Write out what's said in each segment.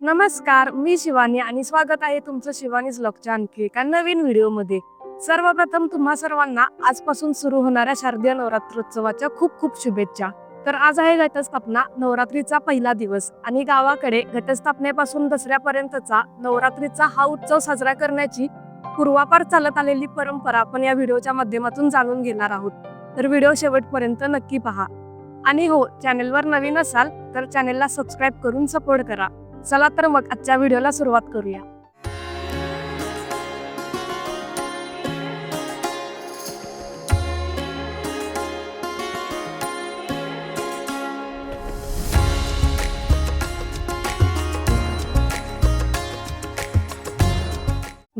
नमस्कार मी शिवानी आणि स्वागत आहे तुमचं शिवानीज लॉकच्या आणखी एका नवीन व्हिडिओमध्ये. सर्वप्रथम तुम्हा सर्वांना आजपासून सुरू होणाऱ्या शारदीय नवरात्रोत्सवाच्या खूप खूप शुभेच्छा. तर आज आहे घटस्थापना नवरात्रीचा पहिला दिवस आणि गावाकडे घटस्थापनेपासून दसऱ्यापर्यंतचा नवरात्रीचा हा उत्सव साजरा करण्याची पूर्वापार चालत आलेली परंपरा आपण या व्हिडिओच्या माध्यमातून जाणून घेणार आहोत. तर व्हिडिओ शेवटपर्यंत नक्की पहा. आणि हो चॅनेलवर नवीन असाल तर चॅनेलला सबस्क्राईब करून सपोर्ट करा. चला तर मग आजच्या व्हिडिओला सुरुवात करूया.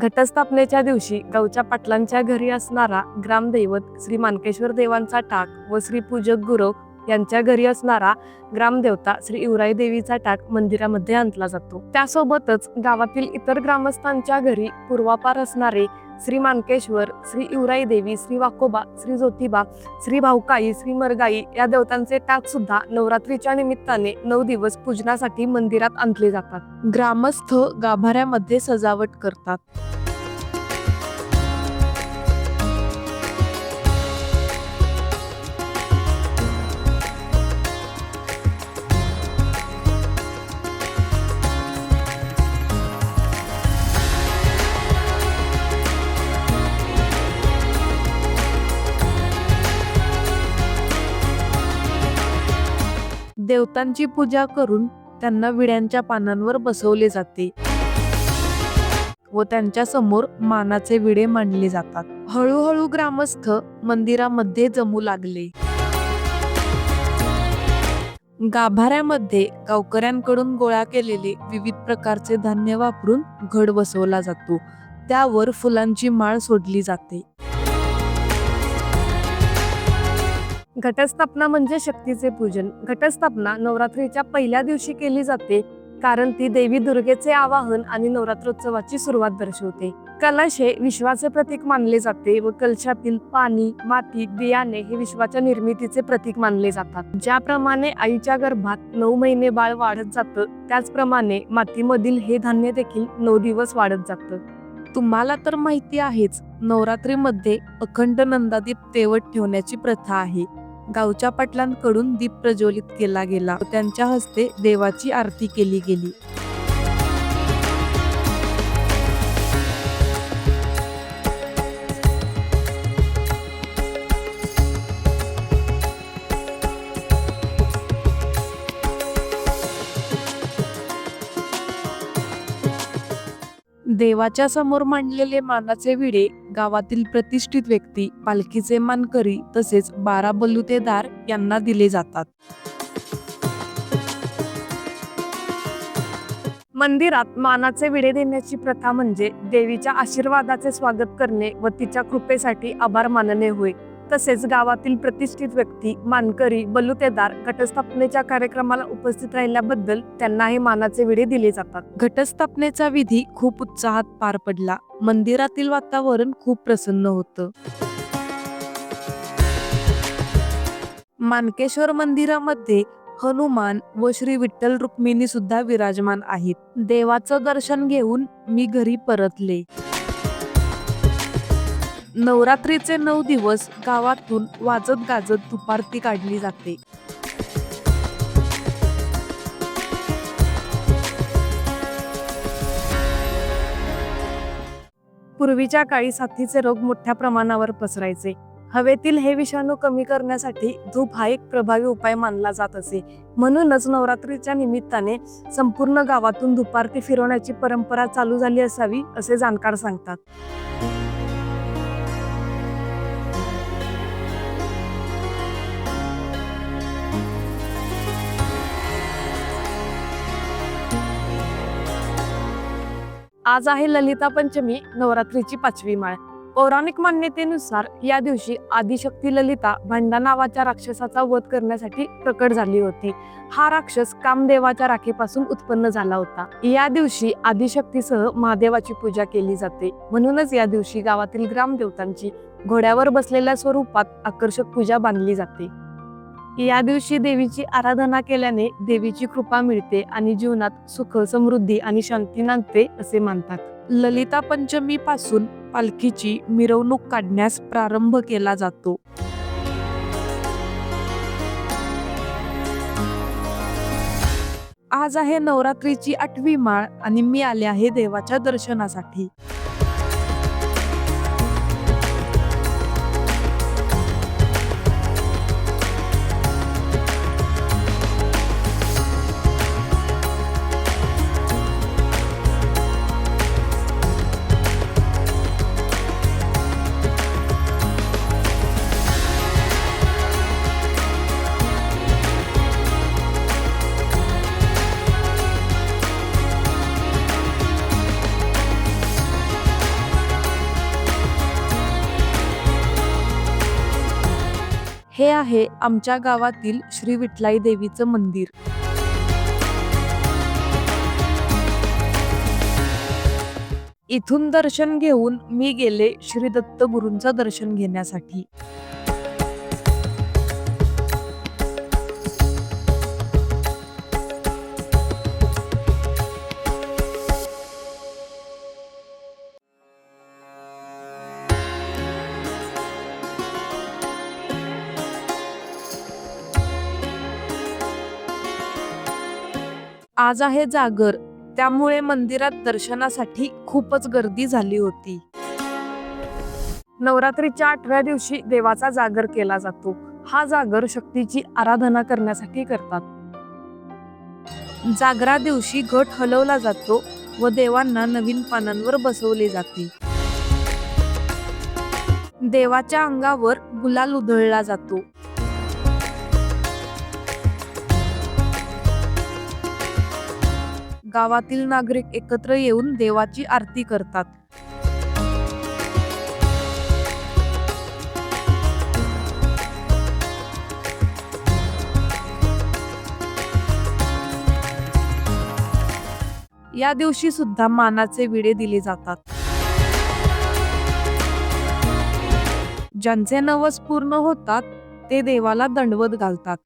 घटस्थापनेच्या दिवशी गावच्या पाटलांच्या घरी असणारा ग्रामदैवत श्री मानकेश्वर देवांचा टाक व श्री पूजक गुरव यांच्या घरी असणारा ग्रामदेवता श्री इवराई देवीचा टाक मंदिरामध्ये आणला जातो. त्यासोबतच गावातील इतर ग्रामस्थांच्या घरी पूर्वापार असणारे श्री मानकेश्वर श्री इवराई देवी श्री वाकोबा श्री ज्योतिबा श्री भाऊकाई श्री मरगाई या देवतांचे टाक सुद्धा नवरात्रीच्या निमित्ताने नऊ दिवस पूजनासाठी मंदिरात आणले जातात. ग्रामस्थ गाभाऱ्यामध्ये सजावट करतात. देवतांची पूजा करून त्यांना विड्यांच्या पानांवर बसवले जाते व त्यांच्यासमोर मानाचे विडे मांडले जातात. हळूहळू ग्रामस्थ मंदिरामध्ये जमू लागले. गाभाऱ्यामध्ये गावकऱ्यांकडून गोळा केलेले विविध प्रकारचे धान्य वापरून घड बसवला जातो. त्यावर फुलांची माळ सोडली जाते. घटस्थापना म्हणजे शक्तीचे पूजन. घटस्थापना नवरात्रीच्या पहिल्या दिवशी केली जाते कारण ती देवी दुर्गेचे आवाहन आणि नवरात्रोत्सवाची सुरुवात दर्शवते. कलश हे विश्वाचे प्रतीक मानले जाते व कलशातील पाणी माती बियाणे हे विश्वाच्या निर्मितीचे प्रतीक मानले जातात. ज्याप्रमाणे आईच्या गर्भात नऊ महिने बाळ वाढत जातं त्याचप्रमाणे मातीमधील हे धान्य देखील नऊ दिवस वाढत जातं. तुम्हाला तर माहिती आहेच नवरात्रीमध्ये अखंड नंदादीप तेवत ठेवण्याची प्रथा आहे. गावच्या पाटलांकडून दीप प्रज्वलित केला गेला. त्यांच्या हस्ते देवाची आरती केली गेली. देवाच्या समोर मांडलेले मानाचे विडे गावातील प्रतिष्ठित व्यक्ती पालखीचे मानकरी तसेच बारा बलुतेदार यांना दिले जातात. मंदिरात मानाचे विडे देण्याची प्रथा म्हणजे देवीच्या आशीर्वादाचे स्वागत करणे व तिच्या कृपेसाठी आभार मानणे होय. तसेच गावातील प्रतिष्ठित व्यक्ती मानकरी बलुतेदार घटस्थापनेच्या कार्यक्रमाला उपस्थित राहिल्याबद्दल त्यांना हे मानाचे विडे दिले जातात. घटस्थापनेचा विधी खूप उत्साहात पार पडला. मंदिरातील वातावरण खूप प्रसन्न होतं. मानकेश्वर मंदिरामध्ये हनुमान व श्री विठ्ठल रुक्मिणी सुद्धा विराजमान आहेत. देवाचं दर्शन घेऊन मी घरी परतले. नवरात्रीचे नऊ दिवस गावातून वाजत गाजत दुपारती काढली जाते. पूर्वीच्या काळी साथीचे रोग मोठ्या प्रमाणावर पसरायचे. हवेतील हे विषाणू कमी करण्यासाठी धूप हा एक प्रभावी उपाय मानला जात असे. म्हणूनच नवरात्रीच्या निमित्ताने संपूर्ण गावातून धुपारती फिरवण्याची परंपरा चालू झाली असावी असे जाणकार सांगतात. आज आहे ललिता पंचमी नवरात्रीची पाचवी माळ. पौराणिक मान्यतेनुसार या दिवशी आदिशक्ती ललिता भांडा नावाच्या राक्षसाचा वध करण्यासाठी प्रकट झाली होती. हा राक्षस कामदेवाच्या राखेपासून उत्पन्न झाला होता. या दिवशी आदिशक्तीसह महादेवाची पूजा केली जाते. म्हणूनच या दिवशी गावातील ग्रामदेवतांची घोड्यावर बसलेल्या स्वरूपात आकर्षक पूजा बांधली जाते. या दिवशी देवीची आराधना केल्याने देवीची कृपा मिळते आणि जीवनात सुख समृद्धी आणि शांती नांदते असे मानतात. ललिता पंचमी पासून पालखीची मिरवणूक काढण्यास प्रारंभ केला जातो. आज आहे नवरात्रीची आठवी माळ आणि मी आले आहे देवाच्या दर्शनासाठी. हे आहे आमच्या गावातील श्री विठलाई देवीचं मंदिर. इथून दर्शन घेऊन मी गेले श्री दत्त गुरूंचं दर्शन घेण्यासाठी. आज आहे जागर. त्यामुळे मंदिरात दर्शनासाठी खूपच गर्दी झाली होती. नवरात्रीच्या आठव्या दिवशी देवाचा जागर केला जातो. हा जागर शक्तीची आराधना करण्यासाठी करतात. जागरा दिवशी घट हलवला जातो व देवांना नवीन पानांवर बसवले जाते. देवाच्या अंगावर गुलाल उधळला जातो. गावातील नागरिक एकत्र येऊन देवाची आरती करतात. या दिवशी सुद्धा मानाचे विडे दिले जातात. ज्यांचे नवस पूर्ण होतात ते देवाला दंडवत घालतात.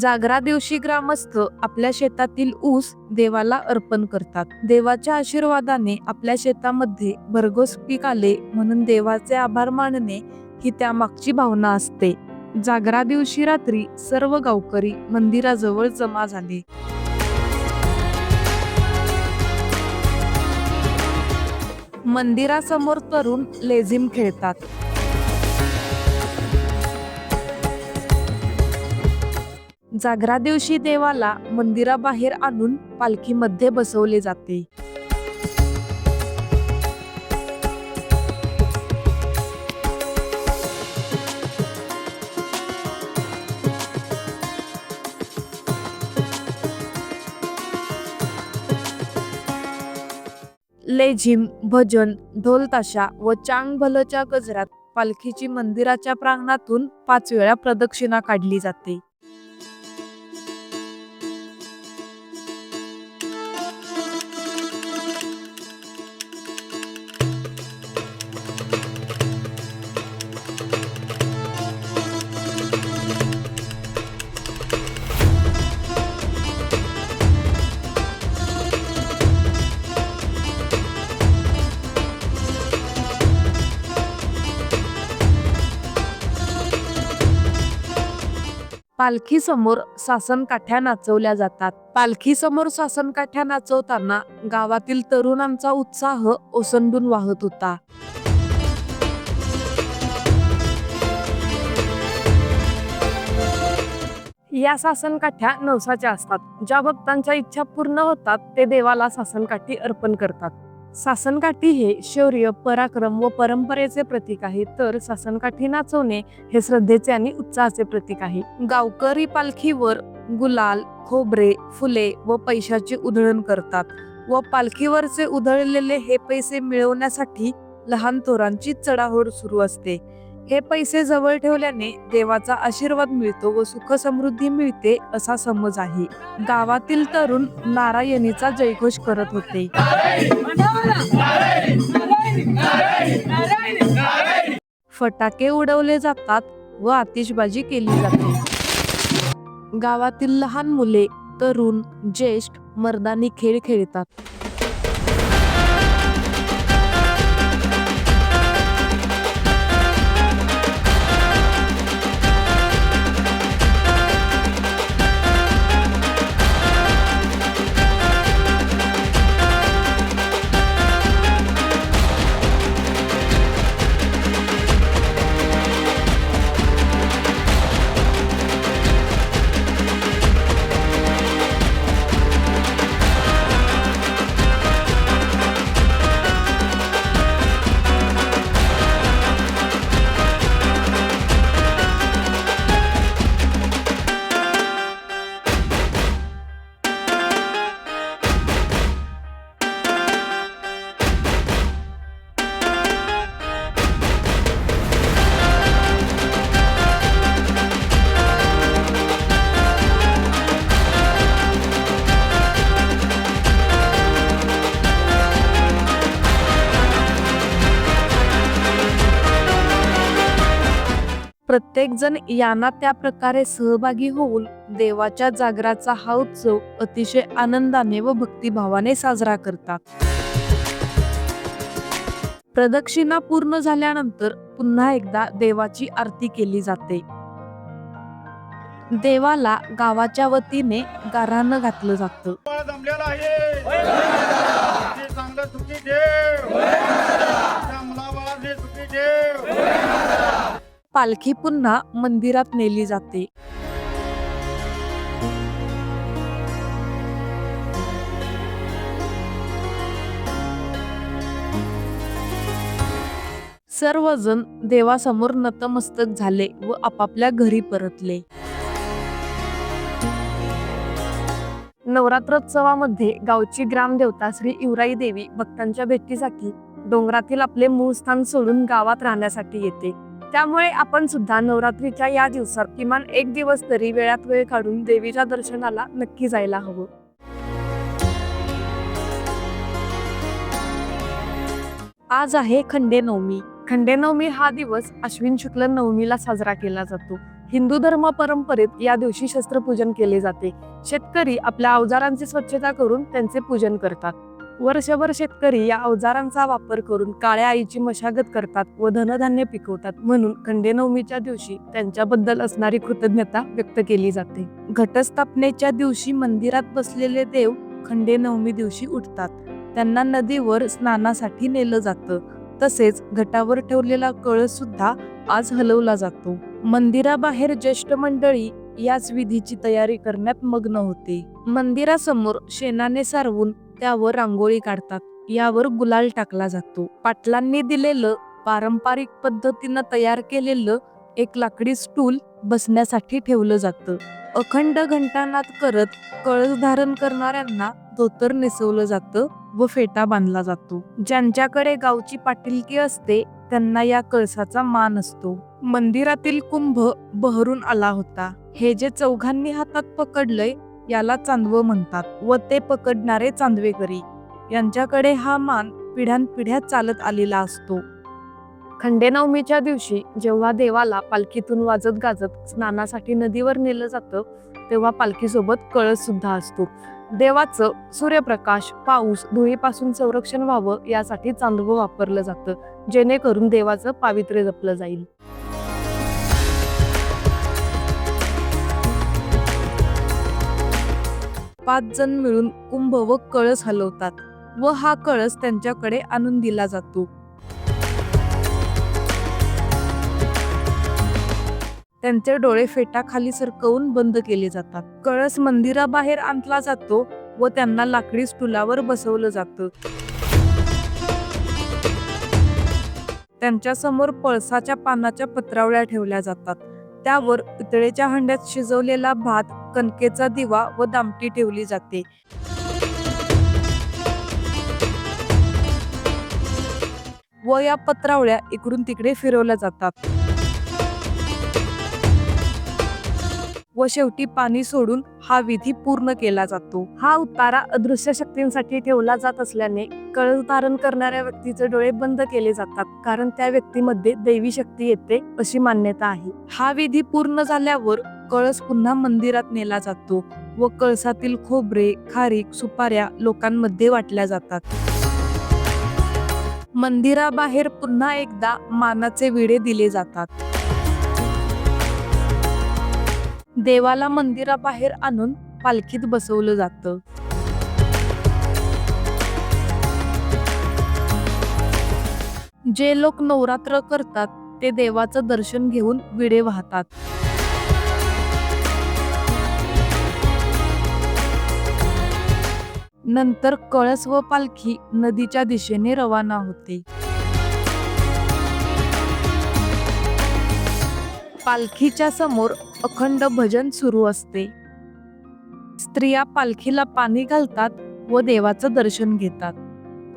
जागरा दिवशी ग्रामस्थ आपल्या शेतातील ऊस देवाला अर्पण करतात. देवाच्या आशीर्वादाने आपल्या शेतामध्ये भरघोस पीक आले म्हणून देवाचे आभार मानणे ही त्यामागची भावना असते. जागरा दिवशी रात्री सर्व गावकरी मंदिराजवळ जमा झाले. मंदिरासमोर तरुण लेझिम खेळतात. जागरा दिवशी देवाला मंदिराबाहेर आणून पालखीमध्ये बसवले जाते. लेझिम भजन ढोलताशा व चांग भलच्या गजरात पालखीची मंदिराच्या प्रांगणातून पाच वेळा प्रदक्षिणा काढली जाते. पालखी समोर नाचवल्या जातात. पालखी समोर नाचवताना गावातील तरुणांचा उत्साह ओसंडून वाहत होता. या सासनकाठ्या नवसाच्या असतात. ज्या भक्तांच्या इच्छा पूर्ण होतात ते देवाला सासनकाठी अर्पण करतात. सासनकाठी हे शौर्य पराक्रम व परंपरेचे प्रतीक आहे. तर सासनकाठी नाचवणे हे श्रद्धेचे आणि उत्साहाचे प्रतीक आहे. गावकरी पालखीवर गुलाल खोबरे फुले व पैशाची उधळण करतात व पालखीवरचे उधळलेले हे पैसे मिळवण्यासाठी लहान थोरांची चढाओढ सुरू असते. हे पैसे जवळ ठेवल्याने देवाचा आशीर्वाद मिळतो व सुख समृद्धी मिळते असा समज आहे. गावातील तरुण नारायणीचा जयघोष करत होते. फटाके उडवले जातात व आतिषबाजी केली जाते. गावातील लहान मुले तरुण ज्येष्ठ मर्दानी खेळ खेळतात. प्रत्येक जण यांना त्या प्रकारे सहभागी होऊन देवाच्या जागराचा हा उत्सव अतिशय आनंदाने व भक्तिभावाने साजरा करतात. प्रदक्षिणा पूर्ण झाल्यानंतर पुन्हा एकदा देवाची आरती केली जाते. देवाला गावाच्या वतीने गारानं घातलं जातं. चांगलं पालखी पुन्हा मंदिरात नेली जाते. सर्वजण देवासमोर नतमस्तक झाले व आपापल्या घरी परतले. नवरात्रोत्सवामध्ये गावची ग्रामदेवता श्री इवराई देवी भक्तांच्या भेटीसाठी डोंगरातील आपले मूळ स्थान सोडून गावात राहण्यासाठी येते. त्यामुळे आपण सुद्धा नवरात्रीच्या या दिवसात किमान एक दिवस तरी वेळात वेळ काढून देवीच्या दर्शनाला नक्की जायला हवं. आज आहे खंडेनवमी खंडेनवमी हा दिवस अश्विन शुक्ल नवमीला साजरा केला जातो. हिंदू धर्म परंपरेत या दिवशी शस्त्रपूजन केले जाते. शेतकरी आपल्या अवजारांची स्वच्छता करून त्यांचे पूजन करतात. वर्षभर शेतकरी या अवजारांचा वापर करून काळ्या आईची मशागत करतात व धनधान्य पिकवतात म्हणून खंडेनवमीच्या दिवशी त्यांच्याबद्दल असणारी कृतज्ञता व्यक्त केली जाते. घटस्थापनेच्या दिवशी मंदिरात बसलेले देव खंडेनवमी दिवशी उठतात. त्यांना नदीवर स्नानासाठी नेलं जातं. तसेच घटावर ठेवलेला कळस सुद्धा आज हलवला जातो. मंदिराबाहेर ज्येष्ठ मंडळी याच विधीची तयारी करण्यात मग्न होते. मंदिरासमोर शेणाने सारवून त्यावर रांगोळी काढतात. यावर गुलाल टाकला जातो. पाटलांनी दिलेलं पारंपरिक पद्धतीनं तयार केलेलं एक लाकडी स्टूल बसण्यासाठी ठेवलं जातं. अखंड घंटानाद करत कळस धारण करणाऱ्यांना धोतर नेसवलं जातं व फेटा बांधला जातो. ज्यांच्याकडे गावची पाटीलकी असते त्यांना या कळसाचा मान असतो. मंदिरातील कुंभ बहरून आला होता. हे जे चौघांनी हातात पकडलंय याला चांदवं म्हणतात व ते पकडणारे चांदवेकरी यांच्याकडे हा मान पिढ्यानपिढ्या चालत आलेला असतो. खंडेनवमीच्या दिवशी जेव्हा देवाला पालखीतून वाजत गाजत स्नानासाठी नदीवर नेलं जातं तेव्हा पालखीसोबत कळस सुद्धा असतो. देवाचं सूर्यप्रकाश पाऊस धुळीपासून संरक्षण व्हावं यासाठी चांदवं वापरलं जातं जेणेकरून देवाचं पावित्र्य जपलं जाईल. पाच जण मिळून कुंभ व कळस हलवतात व हा कळस त्यांच्याकडे आणून दिला जातो. त्यांचे डोळे फेटाखाली सरकवून बंद केले जातात. कळस मंदिराबाहेर आणला जातो व त्यांना लाकडी स्टुलावर बसवलं जातं. त्यांच्यासमोर पळसाच्या पानाच्या पत्रावळ्या ठेवल्या जातात. त्यावर पितळेच्या हंड्यात शिजवलेला भात कणकेचा दिवा व दामटी ठेवली जाते. व या पत्रावळ्या इकडून तिकडे फिरवल्या जातात. व शेवटी पाणी सोडून हा विधी पूर्ण केला जातो. हा उतारा अदृश्य शक्तींसाठी ठेवला जात असल्याने कळस धारण करणाऱ्या व्यक्तीचे डोळे बंद केले जातात कारण त्या व्यक्तीमध्ये दैवी शक्ती येते अशी मान्यता आहे. हा विधी पूर्ण झाल्यावर कळस पुन्हा मंदिरात नेला जातो व कळसातील खोबरे खारीक सुपाऱ्या लोकांमध्ये वाटल्या जातात. मंदिराबाहेर पुन्हा एकदा मानाचे विडे दिले जातात. देवाला मंदिराबाहेर आणून पालखीत बसवलं जातं. जे लोक नवरात्र करतात ते देवाचं दर्शन घेऊन विडे वाहतात. नंतर कळस व पालखी नदीच्या दिशेने रवाना होते. पालखीच्या समोर अखंड भजन सुरू असते. स्त्रिया पालखीला पाणी घालतात व देवाचं दर्शन घेतात.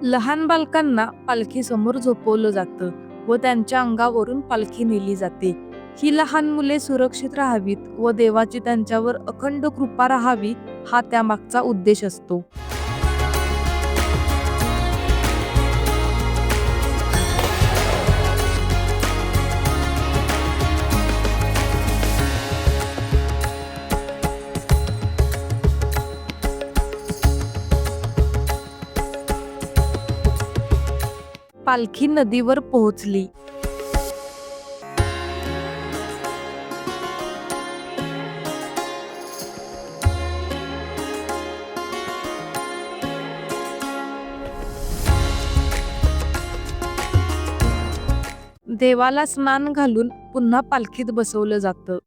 लहान बालकांना पालखीसमोर झोपवलं जातं व त्यांच्या अंगावरून पालखी नेली जाते. ही लहान मुले सुरक्षित राहावीत व देवाची त्यांच्यावर अखंड कृपा राहावी हा त्यामागचा उद्देश असतो. पालखी नदीवर पोहोचली. देवाला स्नान घालून पुन्हा पालखीत बसवलं जातं.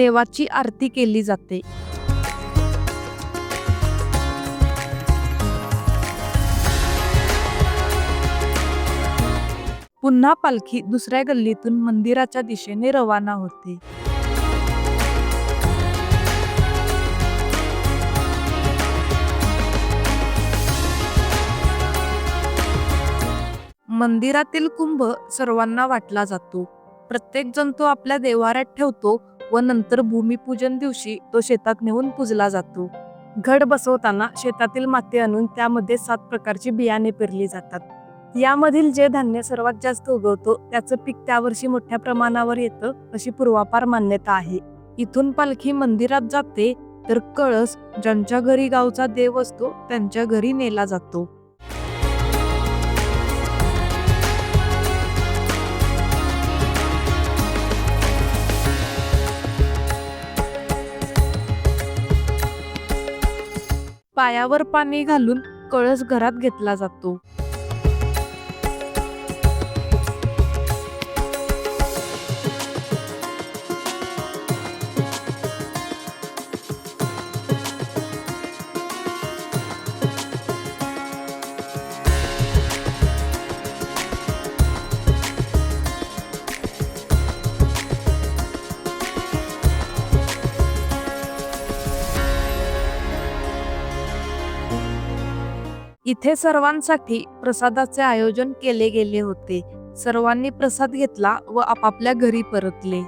देवाची आरती केली जाते. पुन्हा पालखी दुसऱ्या गल्लीतून मंदिराच्या दिशेने रवाना होते. मंदिरातील कुंभ सर्वांना वाटला जातो. प्रत्येक जण तो आपल्या देवाऱ्यात ठेवतो. व नंतर भूमिपूजन दिवशी तो शेतात नेऊन पुजला जातो. घड बसवताना शेतातील माती आणून त्यामध्ये सात प्रकारची बियाणे पेरली जातात. यामधील जे धान्य सर्वात जास्त उगवतो त्याचं पीक त्यावर्षी मोठ्या प्रमाणावर येतं अशी पूर्वापार मान्यता आहे. इथून पालखी मंदिरात जाते तर कळस ज्यांच्या घरी गावचा देव असतो त्यांच्या घरी नेला जातो. पायावर पाणी घालून कळस घरात घेतला जातो. इथे सर्वांसाठी प्रसादाचे आयोजन केले गेले होते. सर्वांनी प्रसाद घेतला व आपापल्या घरी परतले.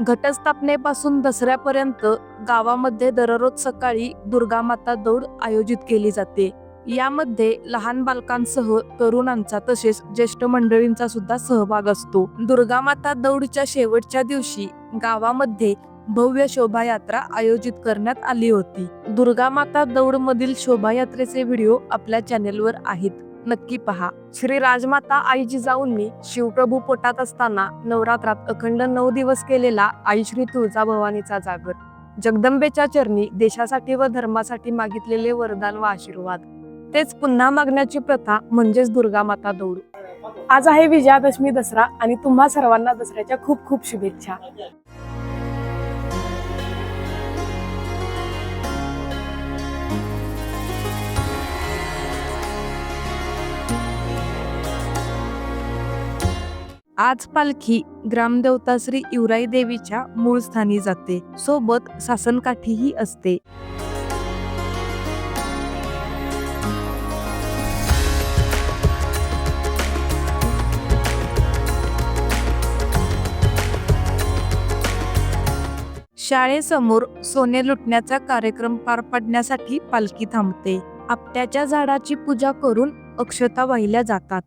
घटस्थापनेपासून दसऱ्यापर्यंत गावामध्ये दररोज सकाळी दुर्गामाता दौड आयोजित केली जाते. यामध्ये लहान बालकांसह तरुणांचा तसेच ज्येष्ठ मंडळींचा सुद्धा सहभाग असतो. दुर्गामाता दौडच्या शेवटच्या दिवशी गावामध्ये भव्य शोभायात्रा आयोजित करण्यात आली होती. दुर्गामाता दौड मधील शोभायात्रेचे व्हिडिओ आपल्या चॅनेलवर आहेत. नक्की पहा. श्री राजमाता आई जिजाऊंनी शिवप्रभू पोटात असताना नवरात्रात अखंड नऊ दिवस केलेला आई श्री तुळजा भवानीचा जागर. जगदंबेच्या चरणी देशासाठी व धर्मासाठी मागितलेले वरदान व आशीर्वाद. तेच पुन्हा मागण्याची प्रथा म्हणजेच दुर्गामाता दौड. आज आहे विजयादशमी दसरा आणि तुम्हा सर्वांना दसऱ्याच्या खूप खूप शुभेच्छा. आज पालखी ग्रामदेवता श्री युराई देवीच्या मूळ स्थानी जाते. सोबत सासनकाठीही असते. शाळेसमोर सोने लुटण्याचा कार्यक्रम पार पडण्यासाठी पालखी थांबते. आपट्याच्या झाडाची पूजा करून अक्षता वाहिल्या जातात.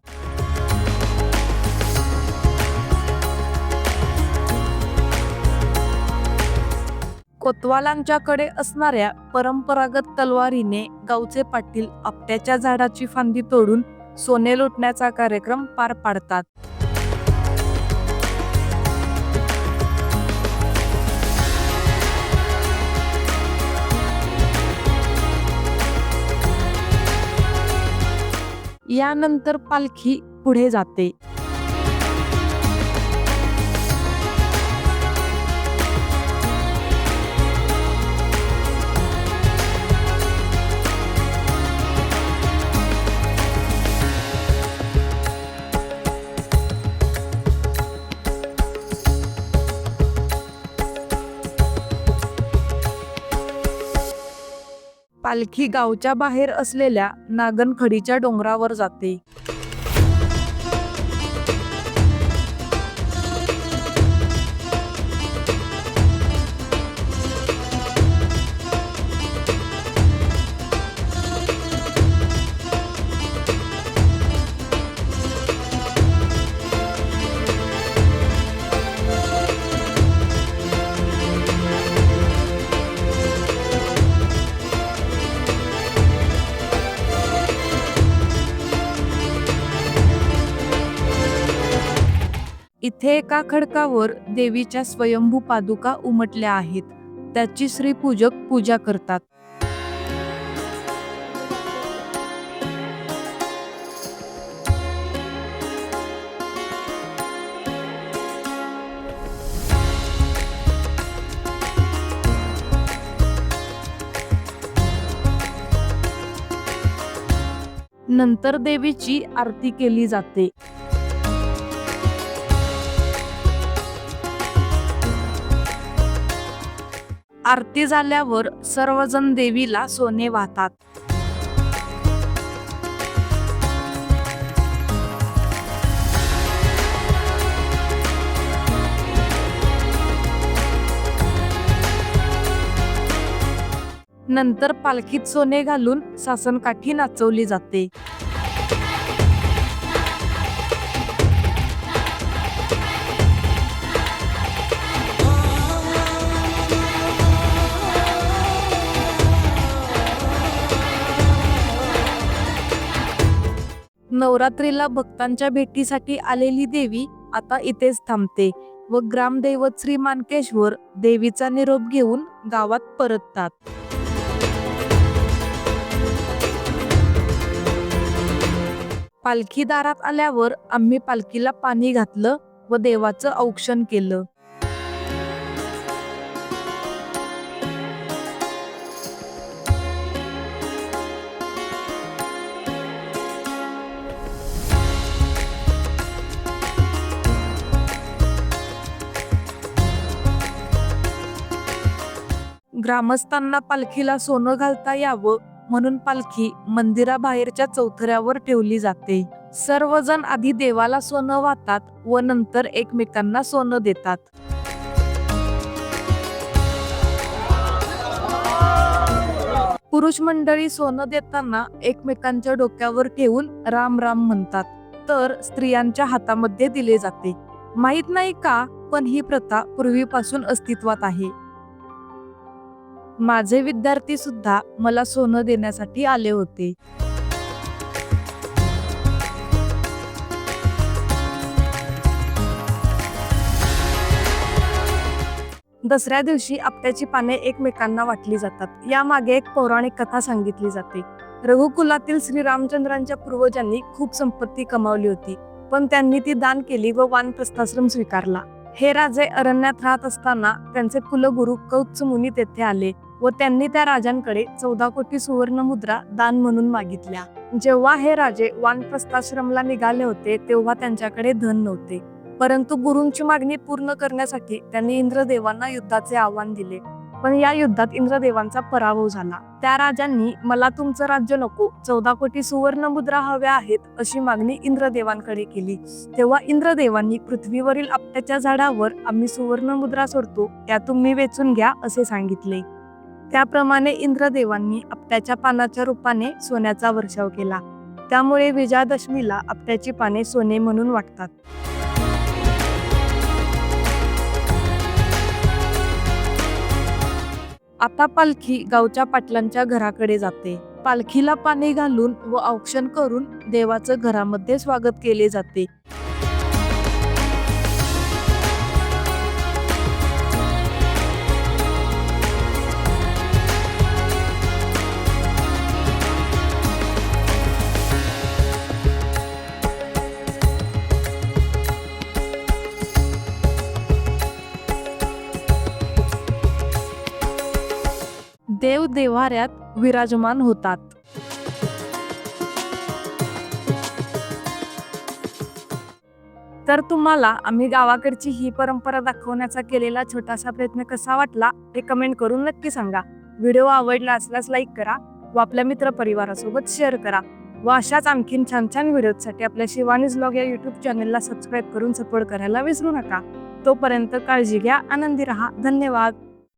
कोतवालांच्याकडे असणाऱ्या परंपरागत तलवारीने गावचे पाटील आपट्याच्या झाडाची फांदी तोडून सोने लुटण्याचा कार्यक्रम पार पाडतात. यानंतर पालखी पुढे जाते. पालखी गावच्या बाहेर असलेल्या नागनखडीच्या डोंगरावर जाते. इथे एका खडकावर देवीच्या स्वयंभू पादुका उमटल्या आहेत. त्याची श्रीपूजक पूजा करतात. नंतर देवीची आरती केली जाते. आरती झाल्यावर सर्वजण देवीला सोने वाहतात. नंतर पालखीत सोने घालून सासनकाठी नाचवली जाते. नवरात्रीला भक्तांच्या भेटीसाठी आलेली देवी आता इथेच थांबते व ग्रामदैवत श्री मानकेश्वर देवीचा निरोप घेऊन गावात परततात. पालखी दारात आल्यावर आम्ही पालखीला पाणी घातलं व देवाचं औक्षण केलं. ग्रामस्थांना पालखीला सोनं घालता यावं म्हणून पालखी मंदिराबाहेरच्या चौथऱ्यावर ठेवली जाते. सर्वजण आधी देवाला सोनं वाहतात व नंतर एकमेकांना सोनं देतात. पुरुष मंडळी सोनं देताना एकमेकांच्या डोक्यावर ठेवून राम राम म्हणतात. तर स्त्रियांच्या हातामध्ये दिले जाते. माहीत नाही का पण ही प्रथा पूर्वीपासून अस्तित्वात आहे. माझे विद्यार्थी सुद्धा मला सोनं देण्यासाठी आले होते. दसऱ्या दिवशी आपट्याची पाने एकमेकांना वाटली जातात. यामागे एक पौराणिक कथा सांगितली जाते. रघुकुलातील श्रीरामचंद्रांच्या पूर्वजांनी खूप संपत्ती कमावली होती पण त्यांनी ती दान केली व वानप्रस्थाश्रम स्वीकारला. हे राजे अरण्यात राहत असताना त्यांचे कुलगुरू कौच मुनी तेथे आले. व त्यांनी त्या राजांकडे चौदा कोटी सुवर्ण मुद्रा दान म्हणून मागितल्या. जेव्हा हे राजे वानप्रस्थाश्रमला निघाले होते तेव्हा त्यांच्याकडे धन नव्हते. परंतु गुरूंची मागणी पूर्ण करण्यासाठी त्यांनी इंद्रदेवांना युद्धाचे आव्हान दिले. पण या युद्धात इंद्रदेवांचा पराभव झाला. त्या राजांनी मला तुमचं राज्य नको चौदा कोटी सुवर्ण मुद्रा हव्या आहेत अशी मागणी इंद्रदेवांकडे केली. तेव्हा इंद्रदेवांनी पृथ्वीवरील आपट्याच्या झाडावर आम्ही सुवर्ण मुद्रा सोडतो त्या तुम्ही वेचून घ्या असे सांगितले. त्याप्रमाणे इंद्रदेवांनी आपट्याच्या पानाच्या रूपाने सोन्याचा वर्षाव केला. त्यामुळे विजयादशमीला आपट्याची पाने सोने म्हणून वाटतात. आता पालखी गावच्या पाटलांच्या घराकडे जाते. पालखीला पाणी घालून व औक्षण करून देवाचं घरामध्ये स्वागत केले जाते. देव्हाऱ्यात विराजमान होतात. तर तुम्हाला आम्ही गावाकडची ही परंपरा दाखवण्याचा केलेला छोटासा प्रयत्न कसा वाटला हे कमेंट करून नक्की सांगा. व्हिडिओ आवडला असल्यास लाईक करा व आपल्या मित्र परिवारासोबत शेअर करा व अशाच आणखीन छान छान व्हिडिओसाठी आपल्या शिवानीज ब्लॉग या युट्यूब चॅनलला सबस्क्राईब करून सपोर्ट करायला विसरू नका. तोपर्यंत काळजी घ्या आनंदी राहा. धन्यवाद.